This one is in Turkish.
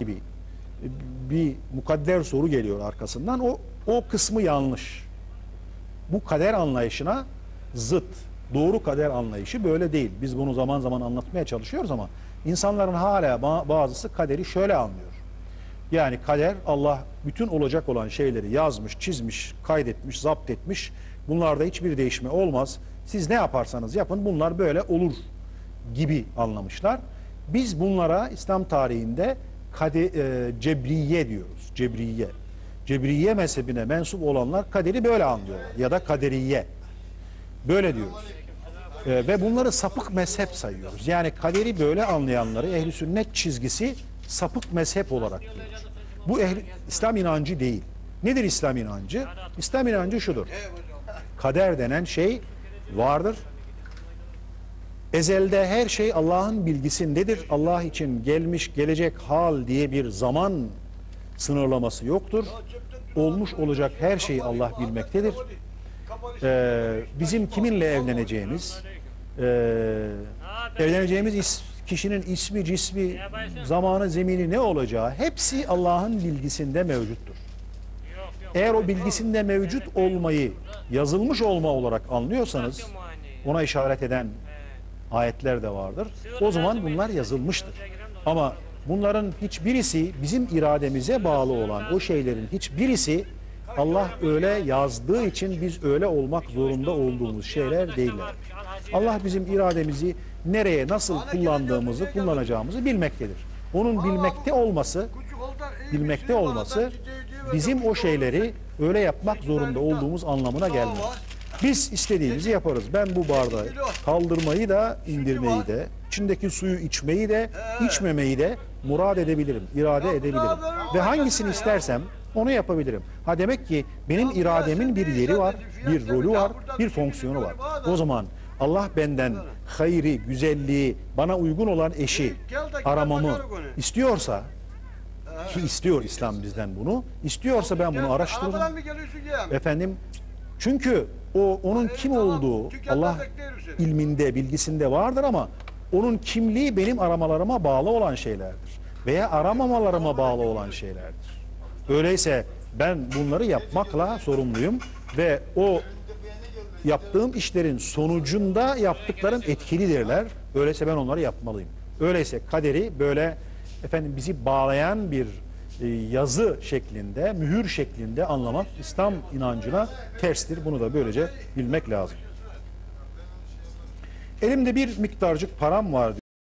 gibi bir mukadder soru geliyor arkasından. O o kısmı yanlış. Bu kader anlayışına zıt. Doğru kader anlayışı böyle değil. Biz bunu zaman zaman anlatmaya çalışıyoruz ama insanların hala ba- bazısı kaderi şöyle anlıyor. Yani kader Allah bütün olacak olan şeyleri yazmış, çizmiş, kaydetmiş, zapt etmiş. Bunlarda hiçbir değişme olmaz. Siz ne yaparsanız yapın bunlar böyle olur gibi anlamışlar. Biz bunlara İslam tarihinde kade, e, cebriye diyoruz. Cebriye. Cebriye mezhebine mensup olanlar kaderi böyle anlıyorlar. Ya da kaderiye. Böyle diyoruz. E, ve bunları sapık mezhep sayıyoruz. Yani kaderi böyle anlayanları ehli sünnet çizgisi sapık mezhep olarak görür. Bu ehli, İslam inancı değil. Nedir İslam inancı? İslam inancı şudur. Kader denen şey vardır. Ezelde her şey Allah'ın bilgisindedir. Allah için gelmiş gelecek hal diye bir zaman sınırlaması yoktur. Olmuş olacak her şeyi Allah bilmektedir. Ee, bizim kiminle evleneceğimiz, e, evleneceğimiz kişinin ismi, cismi, zamanı, zemini ne olacağı hepsi Allah'ın bilgisinde mevcuttur. Eğer o bilgisinde mevcut olmayı yazılmış olma olarak anlıyorsanız ona işaret eden ayetler de vardır. O zaman bunlar yazılmıştır. Ama bunların hiçbirisi bizim irademize bağlı olan o şeylerin hiçbirisi Allah öyle yazdığı için biz öyle olmak zorunda olduğumuz şeyler değiller. Allah bizim irademizi nereye nasıl kullandığımızı kullanacağımızı bilmektedir. Onun bilmekte olması bilmekte olması bizim o şeyleri öyle yapmak zorunda olduğumuz anlamına gelmez. Biz istediğimizi yaparız. Ben bu bardağı kaldırmayı da indirmeyi de, içindeki suyu içmeyi de, içmemeyi de murad edebilirim, irade edebilirim. Ve hangisini istersem onu yapabilirim. Ha demek ki benim irademin bir yeri var, bir rolü var, bir fonksiyonu var. O zaman Allah benden hayri, güzelliği, bana uygun olan eşi aramamı istiyorsa ki istiyor İslam bizden bunu. İstiyorsa ben bunu araştırırım. Efendim çünkü o onun kim olduğu Allah ilminde, bilgisinde vardır ama onun kimliği benim aramalarıma bağlı olan şeylerdir. Veya aramamalarıma bağlı olan şeylerdir. Öyleyse ben bunları yapmakla sorumluyum ve o yaptığım işlerin sonucunda yaptıklarım etkilidirler. Öyleyse ben onları yapmalıyım. Öyleyse kaderi böyle efendim bizi bağlayan bir yazı şeklinde, mühür şeklinde anlamak İslam inancına terstir. Bunu da böylece bilmek lazım. Elimde bir miktarcık param var